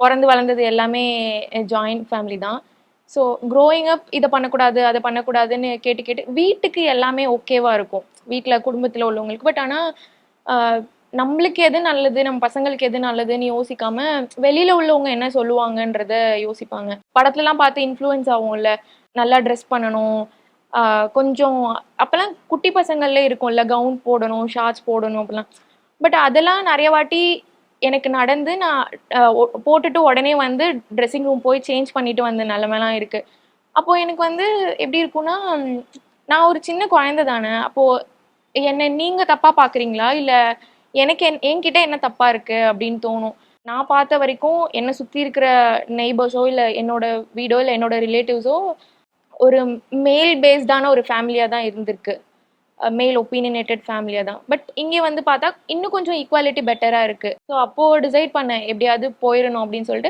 பிறந்து வளர்ந்தது எல்லாமே ஜாயிண்ட் ஃபேமிலி தான். ஸோ க்ரோயிங் அப் இதை பண்ணக்கூடாது அதை பண்ணக்கூடாதுன்னு கேட்டு கேட்டு வீட்டுக்கு எல்லாமே ஓகேவா இருக்கும். வீட்டில் குடும்பத்தில் உள்ளவங்களுக்கு. பட் ஆனால் நம்மளுக்கு எது நல்லது நம்ம பசங்களுக்கு எது நல்லதுன்னு யோசிக்காம வெளியில உள்ளவங்க என்ன சொல்லுவாங்கன்றத யோசிப்பாங்க. படத்துலலாம் பார்த்து இன்ஃப்ளூயன்ஸ் ஆகும்ல. நல்லா ட்ரெஸ் பண்ணணும். கொஞ்சம் அப்போல்லாம் குட்டி பசங்கள்ல இருக்கும்ல கவுன் போடணும் ஷார்ட்ஸ் போடணும் அப்படிலாம். பட் அதெல்லாம் நிறைய வாட்டி எனக்கு நடந்து நான் போட்டுட்டு உடனே வந்து ட்ரெஸ்ஸிங் ரூம் போய் சேஞ்ச் பண்ணிட்டு வந்த நிலமெல்லாம் இருக்கு. அப்போ எனக்கு வந்து எப்படி இருக்கும்னா நான் ஒரு சின்ன குழந்தை தானே அப்போ என்ன நீங்க தப்பா பாக்குறீங்களா? இல்ல எனக்கு என் என்கிட்ட என்ன தப்பா இருக்கு அப்படின்னு தோணும். நான் பார்த்த வரைக்கும் என்னை சுற்றி இருக்கிற நெய்பர்ஸோ இல்லை என்னோட வீடோ இல்லை என்னோட ரிலேட்டிவ்ஸோ ஒரு மேல் பேஸ்டான ஒரு ஃபேமிலியாக தான் இருந்திருக்கு. மேல் ஒப்பீனியேட்டட் ஃபேமிலியா தான். பட் இங்கே வந்து பார்த்தா இன்னும் கொஞ்சம் ஈக்குவாலிட்டி பெட்டராக இருக்கு. ஸோ அப்போ டிசைட் பண்ணேன் எப்படியாவது போயிடணும் அப்படின்னு சொல்லிட்டு